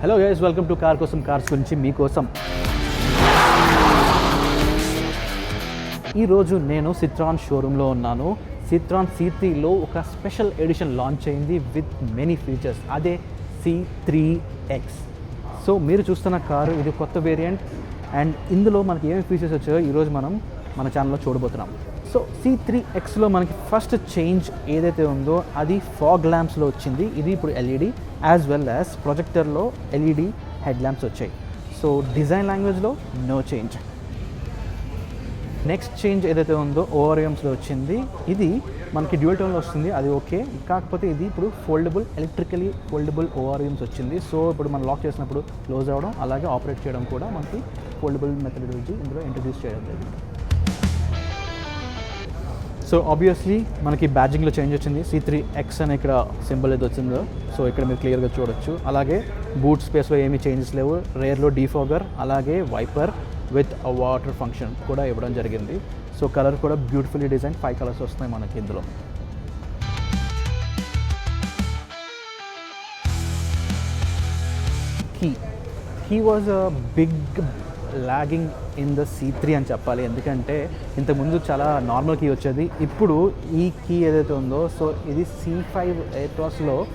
Hello guys welcome to car కోసం cars గురించి మీకోసం ఈరోజు నేను సిత్రాన్ షోరూంలో ఉన్నాను. సిత్రాన్ సి త్రీలో ఒక స్పెషల్ ఎడిషన్ లాంచ్ అయింది విత్ మెనీ ఫీచర్స్ అదే సి త్రీ ఎక్స్ సో మీరు చూస్తున్న కారు ఇది కొత్త వేరియంట్ అండ్ ఇందులో మనకి ఏమేమి ఫీచర్స్ వచ్చాయో ఈరోజు మనం మన ఛానల్లో చూడబోతున్నాం. సో సి త్రీ ఎక్స్లో మనకి ఫస్ట్ చేంజ్ ఏదైతే ఉందో అది ఫాగ్ ల్యాంప్స్లో వచ్చింది. ఇది ఇప్పుడు ఎల్ఈడి యాజ్ వెల్ యాజ్ ప్రొజెక్టర్లో ఎల్ఈడి హెడ్ ల్యాంప్స్ వచ్చాయి. సో డిజైన్ లాంగ్వేజ్లో నో చేంజ్ నెక్స్ట్ చేంజ్ ఏదైతే ఉందో ఓఆర్ఎమ్స్లో వచ్చింది. ఇది మనకి డ్యూల్ టోన్లో వస్తుంది అది ఓకే కాకపోతే ఇది ఇప్పుడు ఫోల్డబుల్ ఎలక్ట్రికలీ ఫోల్డబుల్ ఓఆర్ఎమ్స్ వచ్చింది. సో ఇప్పుడు మనం లాక్ చేసినప్పుడు క్లోజ్ అవ్వడం అలాగే ఆపరేట్ చేయడం కూడా మనకి ఫోల్డబుల్ మెథడాలజీ ఇందులో ఇంట్రడ్యూస్ చేయడం జరిగింది. సో ఆబ్వియస్లీ మనకి బ్యాజింగ్లో చేంజ్ వచ్చింది. సి త్రీ ఎక్స్ అని ఇక్కడ సింబల్ ఏదో వచ్చిందో. సో ఇక్కడ మీరు క్లియర్గా చూడొచ్చు. అలాగే బూట్ స్పేస్లో ఏమీ చేంజెస్ లేవు. రేర్లో డీఫోగర్ అలాగే వైపర్ విత్ వాటర్ ఫంక్షన్ కూడా ఇవ్వడం జరిగింది. సో కలర్ కూడా బ్యూటిఫుల్లీ డిజైన్ ఫైవ్ కలర్స్ వస్తున్నాయి మనకి ఇందులో. Key he was a big lagging in the C three అని చెప్పాలి. ఎందుకంటే ఇంతకుముందు చాలా నార్మల్ కీ వచ్చేది. ఇప్పుడు ఈ కీ ఏదైతే ఉందో సో ఇది సీ ఫైవ్ ఎయిర్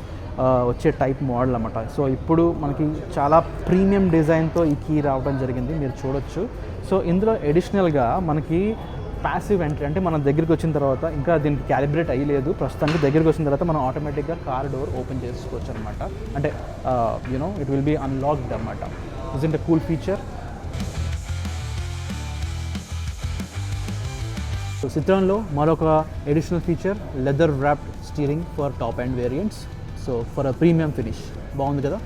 వచ్చే టైప్ మోడల్ అనమాట సో ఇప్పుడు మనకి చాలా ప్రీమియం డిజైన్తో ఈ కీ రావడం జరిగింది. మీరు చూడొచ్చు. సో ఇందులో ఎడిషనల్గా మనకి ప్యాసివ్ ఎంట్రీ అంటే మన దగ్గరికి వచ్చిన తర్వాత ఇంకా దీనికి క్యాలిబ్రేట్ అయ్యలేదు. ప్రస్తుతానికి దగ్గరికి వచ్చిన తర్వాత మనం ఆటోమేటిక్గా కార్ డోర్ ఓపెన్ చేసుకోవచ్చు అనమాట అంటే you know it will be unlocked అనమాట ఇస్ ఇంట్ కూల్ ఫీచర్ సో మరొక additional feature leather wrapped steering for top end variants so for a premium finish బాగుంది కదా?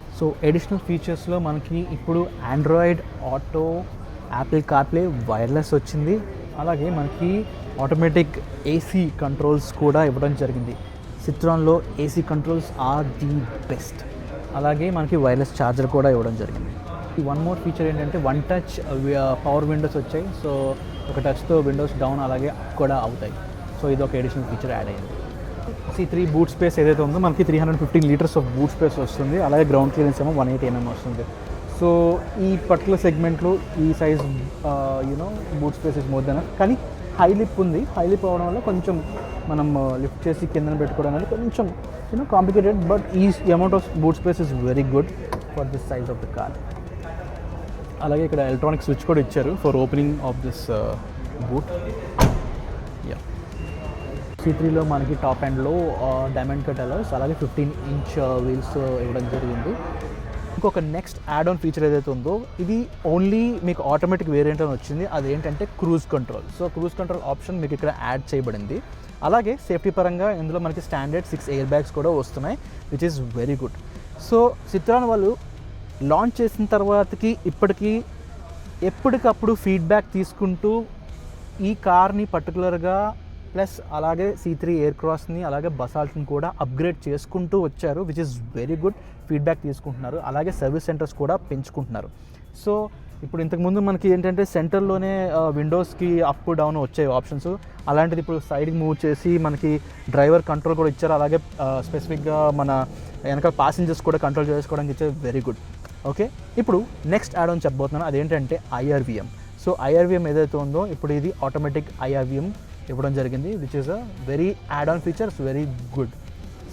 సో ఎడిషనల్ ఫీచర్స్లో మనకి ఇప్పుడు Android Auto Apple CarPlay wireless వచ్చింది. అలాగే మనకి ఆటోమేటిక్ ఏసీ కంట్రోల్స్ కూడా ఇవ్వడం జరిగింది. సిట్రాన్లో AC controls are the best. అలాగే మనకి వైర్లెస్ ఛార్జర్ కూడా ఇవ్వడం జరిగింది. ఈ వన్ మోర్ ఫీచర్ ఏంటంటే one touch uh, uh, power windows వచ్చాయి. సో ఒక టచ్తో విండోస్ డౌన్ అలాగే కూడా అవుతాయి. సో ఇది ఒక ఎడిషనల్ ఫీచర్ యాడ్ అయ్యింది. సి త్రీ బూట్ స్పేస్ ఏదైతే ఉందో మనకి three hundred fifteen litres of boot space వస్తుంది. అలాగే గ్రౌండ్ క్లియరెన్స్ ఏమో వన్ ఎయిటీ ఎంఎం వస్తుంది. సో ఈ పర్టికులర్ సెగ్మెంట్లో ఈ size you know boot space is more than కానీ హై లిప్ ఉంది. హై లిప్ అవడం వల్ల కొంచెం మనం లిఫ్ట్ చేసి కిందన పెట్టుకోవడం అనేది కొంచెం యూనో కాంప్లికేటెడ్ బట్ ఈ amount of boot space is very good for this size of the car అలాగే ఇక్కడ ఎలక్ట్రానిక్ స్విచ్ కూడా ఇచ్చారు for opening of this boot yeah C త్రీలో మనకి టాప్ ఎండ్లో డైమండ్ కట్ అలర్స్ అలాగే ఫిఫ్టీన్ ఇంచ్ వీల్స్ ఇవ్వడం జరిగింది. ఇంకొక నెక్స్ట్ యాడ్ ఆన్ ఫీచర్ ఏదైతే ఉందో ఇది ఓన్లీ మీకు ఆటోమేటిక్ వేరియంట్ అని వచ్చింది. అదేంటంటే cruise control so cruise control option మీకు ఇక్కడ యాడ్ చేయబడింది. అలాగే సేఫ్టీ పరంగా ఇందులో మనకి స్టాండర్డ్ సిక్స్ ఎయిర్ బ్యాగ్స్ కూడా వస్తున్నాయి which is very good so Citroen వాళ్ళు లాంచ్ చేసిన తర్వాతకి ఇప్పటికీ ఎప్పటికప్పుడు ఫీడ్బ్యాక్ తీసుకుంటూ ఈ కార్ని పర్టికులర్గా ప్లస్ అలాగే సీ త్రీ ఎయిర్ క్రాస్ని అలాగే బసాల్ట్ని కూడా అప్గ్రేడ్ చేసుకుంటూ వచ్చారు which is very good feedback తీసుకుంటున్నారు. అలాగే సర్వీస్ సెంటర్స్ కూడా పెంచుకుంటున్నారు. సో ఇప్పుడు ఇంతకుముందు మనకి ఏంటంటే సెంటర్లోనే విండోస్కి అప్ డౌన్ వచ్చే ఆప్షన్స్ అలాంటిది ఇప్పుడు సైడ్కి మూవ్ చేసి మనకి డ్రైవర్ కంట్రోల్ కూడా ఇచ్చారు. అలాగే స్పెసిఫిక్గా మన వెనక ప్యాసింజర్స్ కూడా కంట్రోల్ చేసుకోవడానికి ఇచ్చారు. వెరీ గుడ్ ఓకే ఇప్పుడు నెక్స్ట్ యాడ్ ఆన్ చెప్పబోతున్నాను. అదేంటంటే ఐఆర్విఎం సో ఐఆర్విఎం ఏదైతే ఉందో ఇప్పుడు ఇది ఆటోమేటిక్ ఐఆర్విఎం ఇవ్వడం జరిగింది. Which is a very add on features very good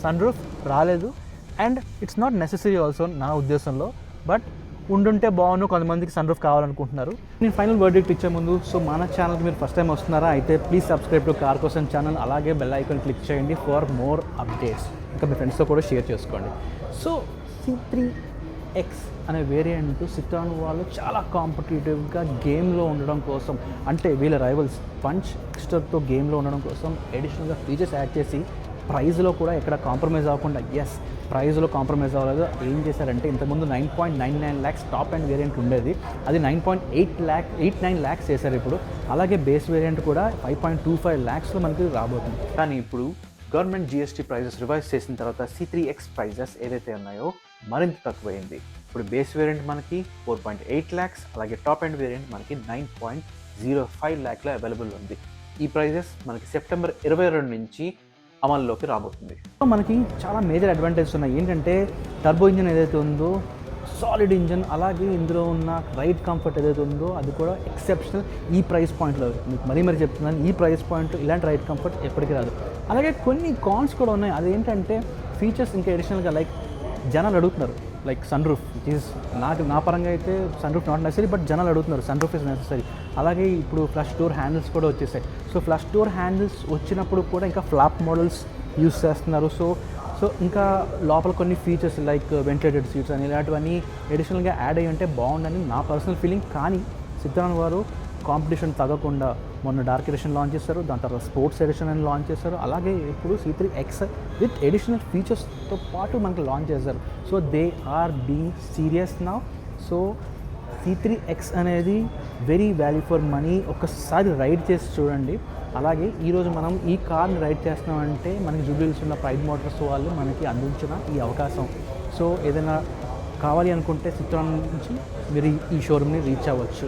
sun roof రాలేదు. And it's not necessary also నా ఉద్దేశంలో. బట్ ఉండుంటే బాగుండు కొంతమందికి సన్ రూఫ్ కావాలనుకుంటున్నారు. నేను ఫైనల్ వర్డిక్ట్ ఇచ్చే ముందు సో మన ఛానల్కి మీరు ఫస్ట్ టైం వస్తున్నారా అయితే ప్లీజ్ సబ్స్క్రైబ్ టు కార్ కోసం ఛానల్ అలాగే బెల్ ఐకాన్ క్లిక్ చేయండి ఫర్ మోర్ అప్డేట్స్ ఇంకా మీ ఫ్రెండ్స్తో కూడా షేర్ చేసుకోండి. సో సి త్రీ ఎక్స్ అనే వేరియంట్ సిట్రాన్ వాళ్ళు చాలా కాంపిటేటివ్గా గేమ్లో ఉండడం కోసం అంటే వీళ్ళ రైవల్స్ పంచ్ ఎక్స్టర్తో గేమ్లో ఉండడం కోసం అడిషనల్గా ఫీచర్స్ యాడ్ చేసి ప్రైజ్లో కూడా ఎక్కడ కాంప్రమైజ్ అవ్వకుండా ఎస్ ప్రైస్లో కాంప్రమైజ్ అవ్వలేదు. ఏం చేశారంటే ఇంతకుముందు nine point nine nine lakhs top end variant ఉండేది. అది nine point eight lakh eight nine lakhs చేశారు ఇప్పుడు. అలాగే బేస్ వేరియంట్ కూడా ఫైవ్ పాయింట్ టూ ఫైవ్ ల్యాక్స్లో మనకి రాబోతుంది. కానీ ఇప్పుడు గవర్నమెంట్ జిఎస్టీ ప్రైజెస్ రివైజ్ చేసిన తర్వాత సి త్రీ ఎక్స్ ప్రైజెస్ ఏదైతే ఉన్నాయో మరింత తక్కువైంది. ఇప్పుడు బేస్ వేరియంట్ మనకి ఫోర్ పాయింట్ ఎయిట్ ల్యాక్స్ అలాగే టాప్ అండ్ వేరియంట్ మనకి నైన్ పాయింట్ జీరో ఫైవ్ ల్యాక్లో అవైలబుల్ ఉంది. ఈ ప్రైజెస్ మనకి సెప్టెంబర్ ఇరవై రెండు నుంచి అమల్లోకి రాబోతుంది. సో మనకి చాలా మేజర్ అడ్వాంటేజ్ ఉన్నాయి. ఏంటంటే టర్బో ఇంజిన్ ఏదైతే ఉందో సాలిడ్ ఇంజన్ అలాగే ఇందులో ఉన్న రైడ్ కంఫర్ట్ ఏదైతే ఉందో అది కూడా ఎక్సెప్షనల్ ఈ ప్రైస్ పాయింట్లో మీకు మరీ మరీ చెప్తున్నాను ఈ ప్రైస్ పాయింట్ ఇలాంటి రైడ్ కంఫర్ట్ ఎప్పటికీ రాదు. అలాగే కొన్ని కాన్స్ కూడా ఉన్నాయి. అదేంటంటే ఫీచర్స్ ఇంకా అడిషనల్గా లైక్ జనాలు అడుగుతున్నారు. Like sun roof it is నాకు నా పరంగా అయితే sun roof not necessary but జనాలు అడుగుతున్నారు సన్ రూఫ్ ఇస్ నెసరీ అలాగే ఇప్పుడు ఫ్లష్ డోర్ హ్యాండిల్స్ కూడా వచ్చేసాయి. సో ఫ్లష్ డోర్ హ్యాండిల్స్ వచ్చినప్పుడు కూడా ఇంకా ఫ్లాప్ మోడల్స్ యూస్ చేస్తున్నారు. సో సో ఇంకా లోపల కొన్ని ఫీచర్స్ లైక్ వెంటిలేటెడ్ సీట్స్ అని ఇలాంటివన్నీ ఎడిషనల్గా యాడ్ అయ్యి ఉంటే బాగుండని నా పర్సనల్ ఫీలింగ్ కానీ సిద్ధారామన్ వారు కాంపిటీషన్ తగ్గకుండా మొన్న డార్క్ ఎడిషన్ లాంచ్ చేశారు దాని తర్వాత స్పోర్ట్స్ ఎడిషన్ అని లాంచ్ చేశారు. అలాగే ఇప్పుడు C three X with additional ఫీచర్స్తో పాటు మనకి లాంచ్ చేశారు. So they are being serious నా. సో సీ త్రీ ఎక్స్ అనేది వెరీ వాల్యూ ఫర్ మనీ. ఒక్కసారి రైడ్ చేసి చూడండి. అలాగే ఈరోజు మనం ఈ కార్ని రైడ్ చేస్తున్నామంటే మనకి జూబిల్స్ ఉన్న ప్రైడ్ మోటార్స్ వాళ్ళు మనకి అందించిన ఈ అవకాశం. సో ఏదైనా కావాలి అనుకుంటే చిత్రం నుంచి మీరు ఈ షోరూమ్ని రీచ్ అవ్వచ్చు.